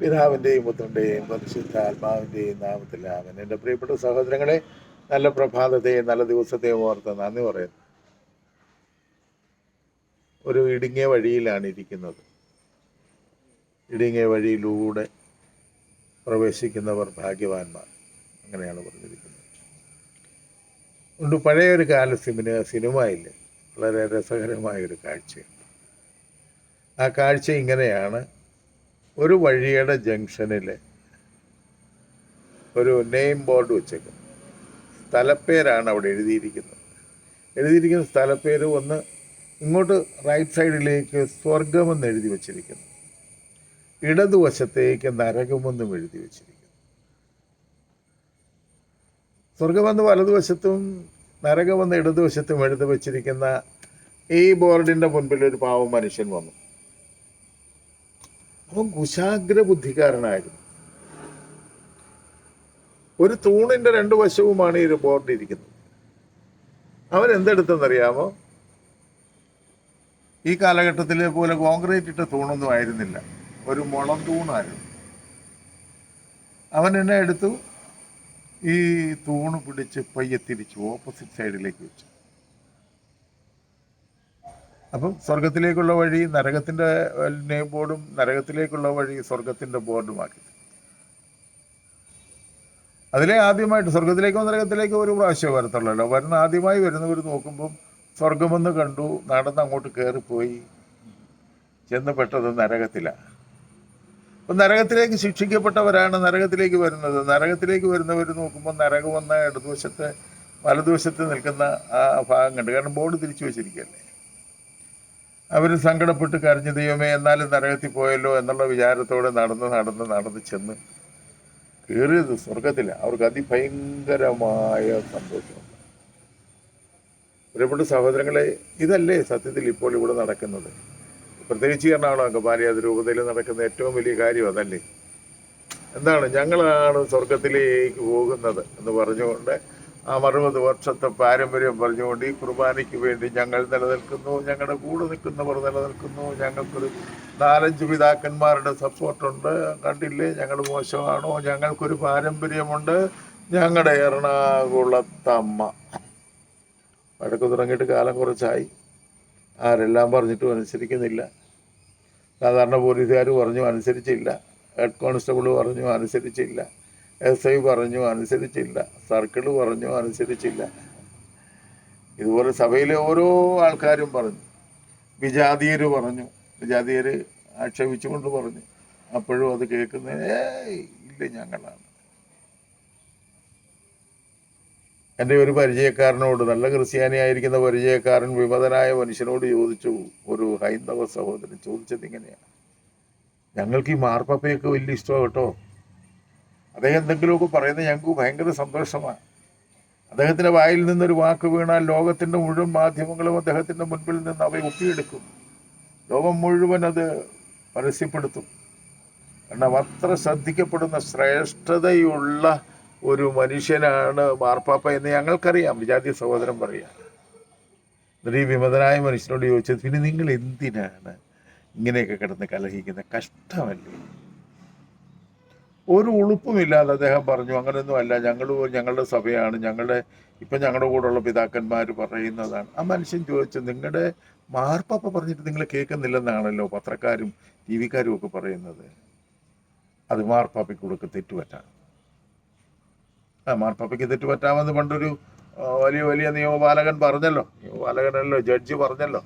പിതാവിന്റെയും പുത്രന്റെയും പരിശുദ്ധ ആത്മാവിന്റെയും നാമത്തിൽ ആമൻ എന്റെ പ്രിയപ്പെട്ട സഹോദരങ്ങളെ നല്ല പ്രഭാതത്തെയും നല്ല ദിവസത്തെയും ഓർത്ത് നന്ദി പറയുന്നു. ഒരു ഇടുങ്ങിയ വഴിയിലാണ് ഇരിക്കുന്നത്. ഇടുങ്ങിയ വഴിയിലൂടെ പ്രവേശിക്കുന്നവർ ഭാഗ്യവാന്മാർ. അങ്ങനെയാണ് പറഞ്ഞിരിക്കുന്നത്. ഉണ്ട് പഴയൊരു കാല സിനിമ സിനിമയില്ല വളരെ രസകരമായ ഒരു കാഴ്ചയുണ്ട്. ആ കാഴ്ച ഇങ്ങനെയാണ്. ഒരു വഴിയുടെ ജംഗ്ഷനിൽ ഒരു നെയിം ബോർഡ് വെച്ചേക്കും സ്ഥലപ്പേരാണ് അവിടെ എഴുതിയിരിക്കുന്നത്. എഴുതിയിരിക്കുന്ന സ്ഥലപ്പേര് ഒന്ന് ഇങ്ങോട്ട് റൈറ്റ് സൈഡിലേക്ക് സ്വർഗമെന്ന് എഴുതി വച്ചിരിക്കുന്നു. ഇടതുവശത്തേക്ക് നരകമെന്നും എഴുതി വച്ചിരിക്കുന്നു. സ്വർഗമെന്ന് വലതുവശത്തും നരകമെന്ന് ഇടതുവശത്തും എഴുതി വച്ചിരിക്കുന്ന ഈ ബോർഡിന്റെ മുൻപിൽ ഒരു പാവം മനുഷ്യൻ വന്നു. അവൻ കുശാഗ്ര ബുദ്ധിക്കാരനായിരുന്നു ഒരു തൂണിന്റെ രണ്ട് വശവുമാണ് ഈ റിപ്പോർട്ട് ഇരിക്കുന്നത്. അവൻ എന്തെടുത്തെന്നറിയാമോ? ഈ കാലഘട്ടത്തിലെ പോലെ കോൺക്രീറ്റ് ഇട്ട തൂണൊന്നും ആയിരുന്നില്ല. ഒരു മുളം തൂണായിരുന്നു. അവൻ എന്നെ എടുത്തു. ഈ തൂണ് പിടിച്ച് പയ്യെ തിരിച്ചു ഓപ്പോസിറ്റ് സൈഡിലേക്ക് വെച്ചു. അപ്പം സ്വർഗത്തിലേക്കുള്ള വഴി നരകത്തിന്റെ നെയിം ബോർഡും നരകത്തിലേക്കുള്ള വഴി സ്വർഗത്തിന്റെ ബോർഡുമാക്കി. അതിലെ ആദ്യമായിട്ട് സ്വർഗത്തിലേക്കോ നരകത്തിലേക്കോ ഒരു പ്രാവശ്യം വരത്തുള്ളല്ലോ. വരുന്ന ആദ്യമായി വരുന്നവർ നോക്കുമ്പം സ്വർഗമെന്ന് കണ്ടു നടന്ന് അങ്ങോട്ട് കയറിപ്പോയി ചെന്ന് പെട്ടത് നരകത്തിലാണ് അപ്പം നരകത്തിലേക്ക് ശിക്ഷിക്കപ്പെട്ടവരാണ് നരകത്തിലേക്ക് വരുന്നത്. നരകത്തിലേക്ക് വരുന്നവർ നോക്കുമ്പോൾ നരകമെന്ന ഇടതുവശത്ത് വലതുവശത്ത് നിൽക്കുന്ന ആ ഭാഗം കണ്ട്. കാരണം ബോർഡ് തിരിച്ചു വെച്ചിരിക്കുകയല്ലേ? അവർ സങ്കടപ്പെട്ട് കരഞ്ഞു ദൈവമേ എന്നാലും നരകത്തിൽ പോയല്ലോ എന്നുള്ള വിചാരത്തോടെ നടന്ന് നടന്ന് നടന്ന് ചെന്ന് കയറിയത് സ്വർഗത്തില്ല അവർക്ക് അതിഭയങ്കരമായ സന്തോഷമുണ്ട് പ്രിയപ്പെട്ട സഹോദരങ്ങളെ ഇതല്ലേ സത്യത്തിൽ ഇപ്പോൾ ഇവിടെ നടക്കുന്നത്? പ്രത്യേകിച്ച് എറണാകുളം അങ്കമാലി രൂപതയിൽ നടക്കുന്ന ഏറ്റവും വലിയ കാര്യം അതല്ലേ? എന്താണ്? ഞങ്ങളാണ് സ്വർഗത്തിലേക്ക് പോകുന്നത് എന്ന് പറഞ്ഞുകൊണ്ട് അറുപത് വർഷത്തെ പാരമ്പര്യം പറഞ്ഞുകൊണ്ട് ഈ കുർബാനയ്ക്ക് വേണ്ടി ഞങ്ങൾ നിലനിൽക്കുന്നു ഞങ്ങളുടെ കൂടെ നിൽക്കുന്നവർ നിലനിൽക്കുന്നു ഞങ്ങൾക്കൊരു നാലഞ്ച് പിതാക്കന്മാരുടെ സപ്പോർട്ടുണ്ട്. കണ്ടില്ലേ? ഞങ്ങൾ മോശമാണോ? ഞങ്ങൾക്കൊരു പാരമ്പര്യമുണ്ട്. ഞങ്ങളുടെ എറണാകുളത്തമ്മ. വഴക്ക് തുടങ്ങിയിട്ട് കാലം കുറച്ചായി. ആരെല്ലാം പറഞ്ഞിട്ടും അനുസരിക്കുന്നില്ല. സാധാരണ പോലീസുകാർ പറഞ്ഞു അനുസരിച്ചില്ല. ഹെഡ് കോൺസ്റ്റബിൾ പറഞ്ഞു അനുസരിച്ചില്ല. എസ് ഐ പറഞ്ഞു അനുസരിച്ചില്ല. സർക്കിൾ പറഞ്ഞു അനുസരിച്ചില്ല. ഇതുപോലെ സഭയിലെ ഓരോ ആൾക്കാരും പറഞ്ഞു. വിജാതീയർ പറഞ്ഞു. വിജാതീയർ ആക്ഷേപിച്ചുകൊണ്ട് പറഞ്ഞു. അപ്പോഴും അത് കേൾക്കുന്നതിന് ഏയ് ഇല്ല ഞങ്ങളാണ്. എന്റെ ഒരു പരിചയക്കാരനോട് നല്ല ക്രിസ്ത്യാനിയായിരിക്കുന്ന പരിചയക്കാരൻ വിമതനായ മനുഷ്യനോട് ചോദിച്ചു ഒരു ഹൈന്ദവ സഹോദരൻ ചോദിച്ചത് ഇങ്ങനെയാണ്. ഞങ്ങൾക്ക് ഈ മാർപ്പപ്പയൊക്കെ വലിയ ഇഷ്ടമാണ് കേട്ടോ. അദ്ദേഹം എന്തെങ്കിലുമൊക്കെ പറയുന്നത് ഞങ്ങൾക്ക് ഭയങ്കര സന്തോഷമാണ്. അദ്ദേഹത്തിന്റെ വായിൽ നിന്നൊരു വാക്ക് വീണാൽ ലോകത്തിന്റെ മുഴുവൻ മാധ്യമങ്ങളും അദ്ദേഹത്തിന്റെ മുൻപിൽ നിന്ന് അവയെ ഒപ്പിയെടുക്കും. ലോകം മുഴുവൻ അത് പരസ്യപ്പെടുത്തും. കാരണം അത്ര ശ്രദ്ധിക്കപ്പെടുന്ന ശ്രേഷ്ഠതയുള്ള ഒരു മനുഷ്യനാണ് മാർപ്പാപ്പ എന്ന് ഞങ്ങൾക്കറിയാം. വിജാതി സഹോദരൻ പറയാം. എന്നിട്ട് ഈ വിമതനായ മനുഷ്യനോട് ചോദിച്ചത് പിന്നെ നിങ്ങൾ എന്തിനാണ് ഇങ്ങനെയൊക്കെ കിടന്ന് കലഹിക്കുന്ന? കഷ്ടമല്ലേ? ഒരു ഉളുപ്പുമില്ലാതെ അദ്ദേഹം പറഞ്ഞു അങ്ങനെയൊന്നും അല്ല ഞങ്ങൾ ഞങ്ങളുടെ സഭയാണ് ഞങ്ങളുടെ ഇപ്പം ഞങ്ങളുടെ കൂടെയുള്ള പിതാക്കന്മാർ പറയുന്നതാണ്. ആ മനുഷ്യൻ ചോദിച്ചു നിങ്ങളുടെ മാർപ്പാപ്പ പറഞ്ഞിട്ട് നിങ്ങൾ കേൾക്കുന്നില്ലെന്നാണല്ലോ പത്രക്കാരും ടി വിക്കാരും ഒക്കെ പറയുന്നത്. അത് മാർപ്പാപ്പയ്ക്ക് കൊടുക്ക് തെറ്റുപറ്റാം. ആ മാർപ്പാപ്പയ്ക്ക് തെറ്റുപറ്റാമെന്ന് പണ്ടൊരു വലിയ വലിയ നിയമപാലകൻ പറഞ്ഞല്ലോ. നിയമപാലകനല്ലോ ജഡ്ജി പറഞ്ഞല്ലോ.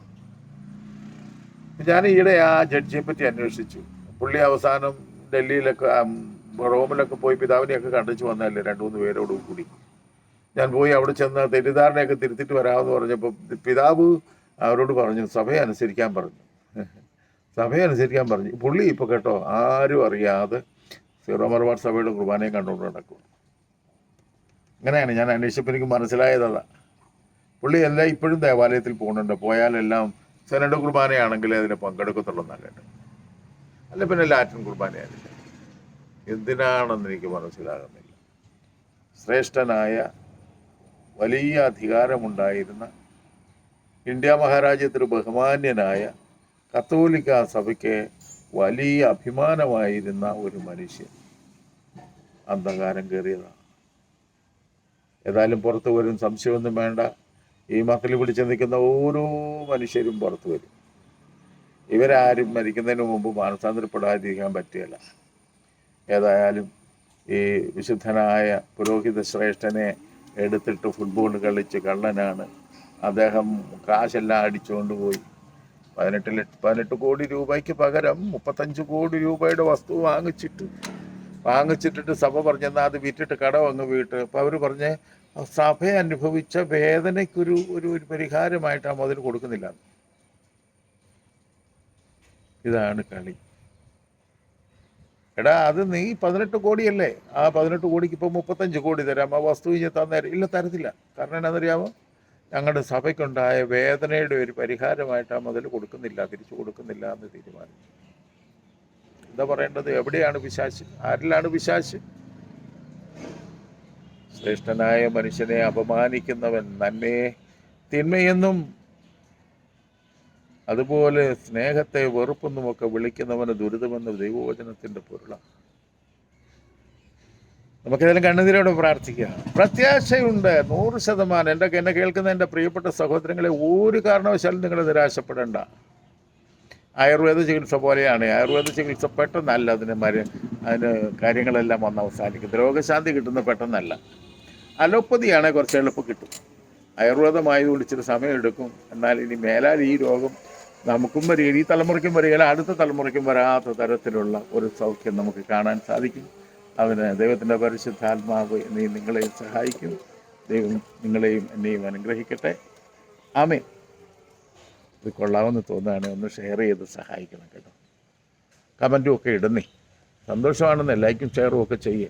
ഞാൻ ഈയിടെ ആ ജഡ്ജിയെ പറ്റി അന്വേഷിച്ചു. പുള്ളി അവസാനം ഡൽഹിയിലൊക്കെ റോമിലൊക്കെ പോയി പിതാവിനെയൊക്കെ കണ്ടിച്ചു വന്നതല്ലേ രണ്ട് മൂന്ന് പേരോട് കൂടി. ഞാൻ പോയി അവിടെ ചെന്ന് തെറ്റിദ്ധാരണയൊക്കെ തിരുത്തിട്ട് വരാമെന്ന് പറഞ്ഞപ്പോൾ പിതാവ് അവരോട് പറഞ്ഞു സഭയെ അനുസരിക്കാൻ പറഞ്ഞു. സഭയെ അനുസരിക്കാൻ പറഞ്ഞു. പുള്ളി ഇപ്പോൾ കേട്ടോ ആരും അറിയാതെ സീറോ മലബാർ സഭയുടെ കുർബാനയും കണ്ടുകൊണ്ട് നടക്കും. അങ്ങനെയാണ് ഞാൻ അന്വേഷിച്ചപ്പോൾ എനിക്ക് മനസ്സിലായതാ പുള്ളി എല്ലാം ഇപ്പോഴും ദേവാലയത്തിൽ പോകുന്നുണ്ട്. പോയാലെല്ലാം സെനഡ് കുർബാനയാണെങ്കിൽ അതിനെ പങ്കെടുക്കത്തുള്ളൂ എന്നല്ലേട്ട് അല്ല പിന്നെ ലാറ്റിൻ കുർബാനയാണില്ല എന്തിനാണെന്ന് എനിക്ക് മനസ്സിലാകുന്നില്ല. ശ്രേഷ്ഠനായ വലിയ അധികാരമുണ്ടായിരുന്ന ഇന്ത്യ മഹാരാജ്യത്തിന് ബഹുമാന്യനായ കത്തോലിക്ക സഭയ്ക്ക് വലിയ അഭിമാനമായിരുന്ന ഒരു മനുഷ്യൻ അന്ധകാരം കയറിയതാണ്. ഏതായാലും പുറത്തു വരും സംശയമൊന്നും വേണ്ട. ഈ മക്കളിൽ പിടിച്ച് നിൽക്കുന്ന ഓരോ മനുഷ്യരും പുറത്തു വരും. ഇവരാരും മരിക്കുന്നതിന് മുമ്പ് മാനസാന്തരപ്പെടാതിരിക്കാൻ പറ്റുകയില്ല. ഏതായാലും ഈ വിശുദ്ധനായ പുരോഹിത ശ്രേഷ്ഠനെ എടുത്തിട്ട് ഫുട്ബോൾ കളിച്ച് കള്ളനാണ്. അദ്ദേഹം കാശെല്ലാം അടിച്ചുകൊണ്ട് പോയി. പതിനെട്ട് ലക്ഷ പതിനെട്ട് കോടി രൂപയ്ക്ക് പകരം മുപ്പത്തഞ്ച് കോടി രൂപയുടെ വസ്തു വാങ്ങിച്ചിട്ട് വാങ്ങിച്ചിട്ടിട്ട് സഭ പറഞ്ഞെന്നാൽ അത് വിറ്റിട്ട് കടം അങ്ങ് വീട്ട്. അപ്പം അവർ പറഞ്ഞ് സഭ അനുഭവിച്ച വേദനയ്ക്കൊരു ഒരു ഒരു പരിഹാരമായിട്ട് ആ മുതൽ കൊടുക്കുന്നില്ല. ഇതാണ് കളി. എടാ അത് നീ പതിനെട്ട് കോടിയല്ലേ? ആ പതിനെട്ട് കോടിക്ക് ഇപ്പോൾ മുപ്പത്തഞ്ച് കോടി തരാം. ആ വസ്തു ഇനി തന്നേരം ഇല്ല തരത്തില്ല. കാരണം എന്നാന്നറിയാമോ ഞങ്ങളുടെ സഭയ്ക്കുണ്ടായ വേദനയുടെ ഒരു പരിഹാരമായിട്ട് ആ മുതൽ കൊടുക്കുന്നില്ല തിരിച്ചു കൊടുക്കുന്നില്ല എന്ന് തീരുമാനിച്ചു. എന്താ പറയേണ്ടത്? എവിടെയാണ് പിശാശ് ആരിലാണ് പിശാശ് ശ്രേഷ്ഠനായ മനുഷ്യനെ അപമാനിക്കുന്നവൻ നന്മയെ തിന്മയെന്നും അതുപോലെ സ്നേഹത്തെ വെറുപ്പെന്നുമൊക്കെ വിളിക്കുന്നവന് ദുരിതമെന്ന് ദൈവവചനത്തിന്റെ പൊരുളാണ്. നമുക്കിതെല്ലാം കണ്ണുനീരോടെ പ്രാർത്ഥിക്കാം. പ്രത്യാശയുണ്ട് നൂറ് ശതമാനം. എന്റെ എന്നെ കേൾക്കുന്ന എന്റെ പ്രിയപ്പെട്ട സഹോദരങ്ങളെ ഒരു കാരണവശാലും നിങ്ങൾ നിരാശപ്പെടേണ്ട. ആയുർവേദ ചികിത്സ പോലെയാണ്. ആയുർവേദ ചികിത്സ പെട്ടെന്നല്ല അതിന് മരു അതിന് കാര്യങ്ങളെല്ലാം വന്ന് അവസാനിക്കുന്നത് രോഗശാന്തി കിട്ടുന്ന പെട്ടെന്നല്ല. അലോപ്പതിയാണെങ്കിൽ കുറച്ച് എളുപ്പം കിട്ടും. ആയുർവേദമായതുകൊണ്ട് ഇച്ചിരി സമയമെടുക്കും. എന്നാൽ ഇനി മേലാൽ ഈ രോഗം നമുക്കും വരികയില്ല. ഈ തലമുറയ്ക്കും വരികയില്ല. അടുത്ത തലമുറയ്ക്കും വരാത്ത തരത്തിലുള്ള ഒരു സൗഖ്യം നമുക്ക് കാണാൻ സാധിക്കും. അതിന് ദൈവത്തിന്റെ പരിശുദ്ധാത്മാവ് നീ നിങ്ങളെയും സഹായിക്കും. ദൈവം നിങ്ങളെയും എന്നെയും അനുഗ്രഹിക്കട്ടെ. ആമേ ഇത് കൊള്ളാമെന്ന് തോന്നുകയാണ്. ഒന്ന് ഷെയർ ചെയ്ത് സഹായിക്കണം കേട്ടോ. കമന്റും ഒക്കെ ഇടുന്നേ. സന്തോഷമാണെന്ന് എല്ലാവർക്കും ഷെയറും ഒക്കെ ചെയ്യേ.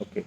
ഓക്കെ.